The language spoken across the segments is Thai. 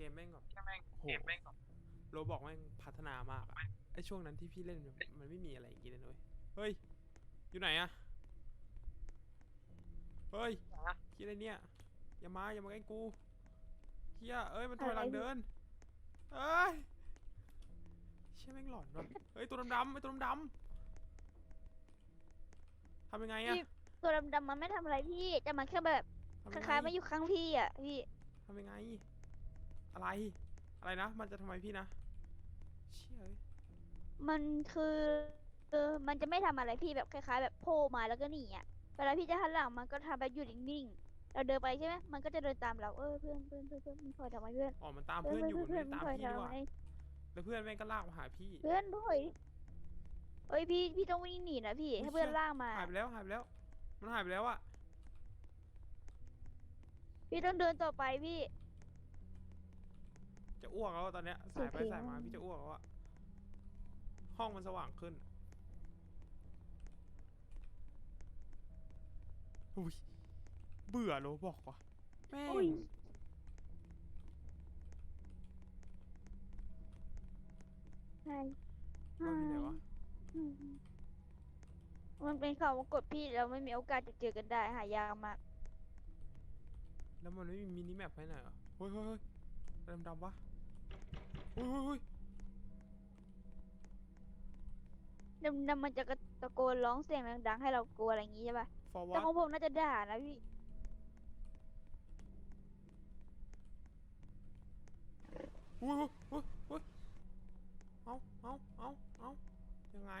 เกมแม่งแบบแม่งโหเกมแม่งแบบโรบอกแม่งพัฒนามากอะไอช่วงนั้นที่พี่เล่นมันมันไม่มีอะไรอย่างงี้เลยนุ้ยเฮ้ย อยู่ไหนอะเฮ้ยนะคิดอะไรเนี่ย อย่ามาอย่ามาใกล้กูเฮียเอ้ยมันถอยหลังเดินเอ้ยเชี่ยแม่งหลอนว่ะเฮ้ยตัวดำๆไอตัวดำๆทำยังไงอะพี่ตัวดำๆมันไม่ทำอะไรพี่แต่มันแค่แบบทำคยังไงล้ายๆมาอยู่ข้างพี่อะพี่ทำยังไง อะไร อะไรนะ มันจะทำไมพี่นะ เชี่ยเอ้ยมันคือเออมันจะไม่ทำอะไรพี่แบบคล้ายๆ แบบโผล่มาแล้วก็หนีอะเวลาพี่จะหันหลังมันก็ทำแบบอยู่นิ่งๆเราเดินไปใช่ไหมมันก็จะเดินตามเราเออเพื่อนเพื่อนเพื่อนเพื่อนมึงถอยทำไมเพื่อนอ๋อ มันตามเพื่อนอยู่มันเพื่ไม่อนได้มึงตามถอยพี่ทำนี่หว่าแล้วไมเพื่อนแม่งก็ลากมาหาพี่ เพื่อนถอยเอ้ยพี่พี่ต้องวิ่งหนีนะพี่อุ๊ยให้เพื่อนเชี่ยล่ากมา หายไปแล้วหายไปแล้ว มันหายไปแล้วอะพี่ต้องเดินต่อไปพี่ จะอ้วกแล้วอะตอนเนี้ยเสีสายยไปเพลงสายมาพี่จะอ้วกแล้วอะห้องมันสว่างขึ้นอุ้ยเบื่อโลบอกว่ะแม่งอุ้ยใช่มันมีไหนวะอืมมันเป็นคำว่ากดพี่เราไม่มีโอกาสจะเจอกันได้หายากมาก แล้วมันไม่มีมินิแมปให้หน่อยเหรอเฮ้ยเฮ้ย เฮ้ยดำดำๆวะเฮ้ยเฮ้ยเฮ้ยดำดำมันจะกระตะโกนร้องเสียงดังๆให้เรากลัวอะไรอย่างงี้ใช่ปะฟอร์วอแต่ร์ของผมน่าจะด่านะพี่เฮ้ยเฮ้ยเฮ้ยเอาเอาเอาเอายังไง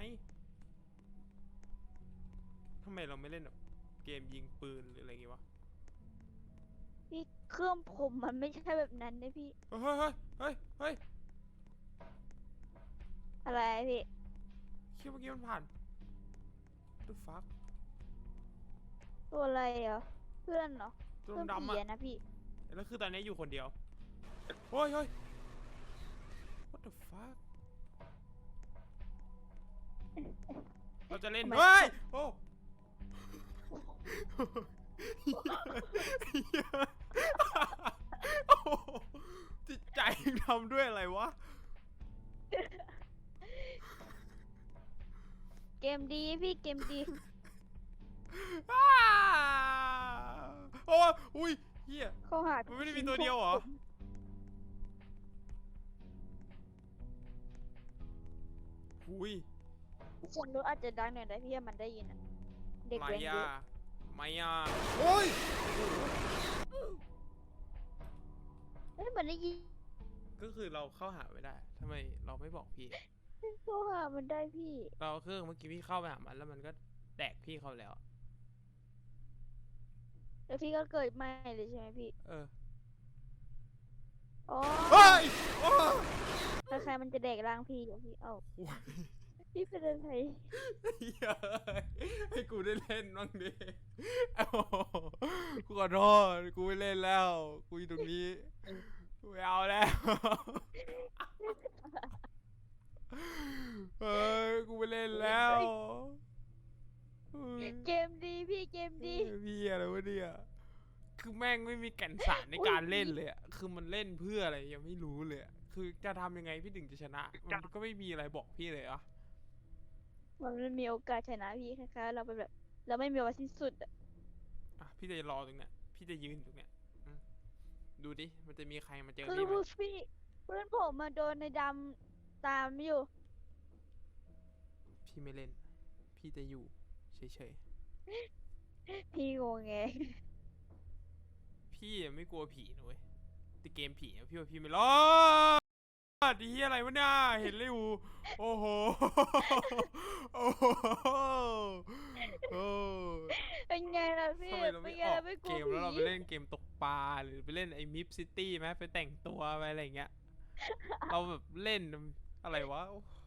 ทำไมเราไม่เล่นแบบเกมยิงปืนหรืออะไรอย่างงี้วะ พี่เครื่องผมมันไม่ใช่แบบนั้นนะพี่ เฮ้ยเฮ้ยเฮ้ยเฮ้ยอะไรพี่คิดเมื่อกี้มันผ่าน the fuck ตัวอะไรเหรอเพื่อนเหรอตัวเพื่อนดำผีๆอะอะนะพี่ แล้วคือตอนนี้อยู่คนเดียวเฮ้ยเฮ้ย what the fuck เราจะเล่น ทำไม เฮ้ย โอ้โอ้โหจิตใจมึงทำด้วยอะไรวะ เกมดีพี่เกมดี อ้าโอ้ยอุ้ยเฮียเข้าหามันไม่ได้มีตัวเดียวเหรอ อุ้ยคนรู้อาจจะดังหน่อยนะพี่มันได้ยินอะเด็กมาแว้นเยยาอะมายาโอ้ยเอ้ยมันได้ยินก็คือเราเข้าหาไม่ได้ทำไมเราไม่บอกพี่ เข้าหามันได้พี่ เราเครื่องเมื่อกี้พี่เข้าไปหามันแล้วมันก็แดกพี่เขาแล้ว แล้วพี่ก็เกิดใหม่เลยใช่ไหมพี่ เอออ๋อเฮ้ยโอ้ใครๆมันจะแดกร่างพี่อยู่พี่ เอ้าโอ้ยพี่เป็นอะไรเหี้ยให้กูได้เล่นบ้างดิโอ้โหกูขอโทษกูไม่เล่นแล้ว กูอยู่ตรงนี้ กูไม่เอาแล้ว เฮ้ย กูไม่เล่นแล้วเกมดีพี่เกมดีพี่อะไรวะเนี่ยคือแม่งไม่มีแก่นสารในการเล่นเลยอะคือมันเล่นเพื่ออะไรยังไม่รู้เลยคือจะทำยังไงพี่ถึงจะชนะมันก็ไม่มีอะไรบอกพี่เลยอะมันไม่มีโอกาสชนะพี่คล้ายๆเราเป็นแบบเราไม่มีวันสิ้นสุดอะอะพี่จะรอตรงเนี้ยพี่จะยืนตรงเนี้ยดูดิมันจะมีใครมาเจอคือพี่ไหมพี่เพื่อนผมมาโดนในดำตามอยู่ พี่ไม่เล่น พี่จะอยู่เฉยพี่งงไงๆ พี่อะไม่กลัวผีนะเว้ยแต่เกมผีอะพี่ว่าพี่ไม่รอดดีอะไรวะเนี่ยเห็นเลยอูโอ้โห โอ้โหโอ้เป็นไงล่ะพี่ทำไมเราเป็ไม่นไงออกล่ะไม่กลัเกวมแล้วเราไปผีเล่นเกมตกปลาหรือไปเล่นไอ้มิฟซิตี้ไหมไปแต่งตัวไปอะไรอย่างเงี้ย เราแบบเล่นอะไรวะโอ้โห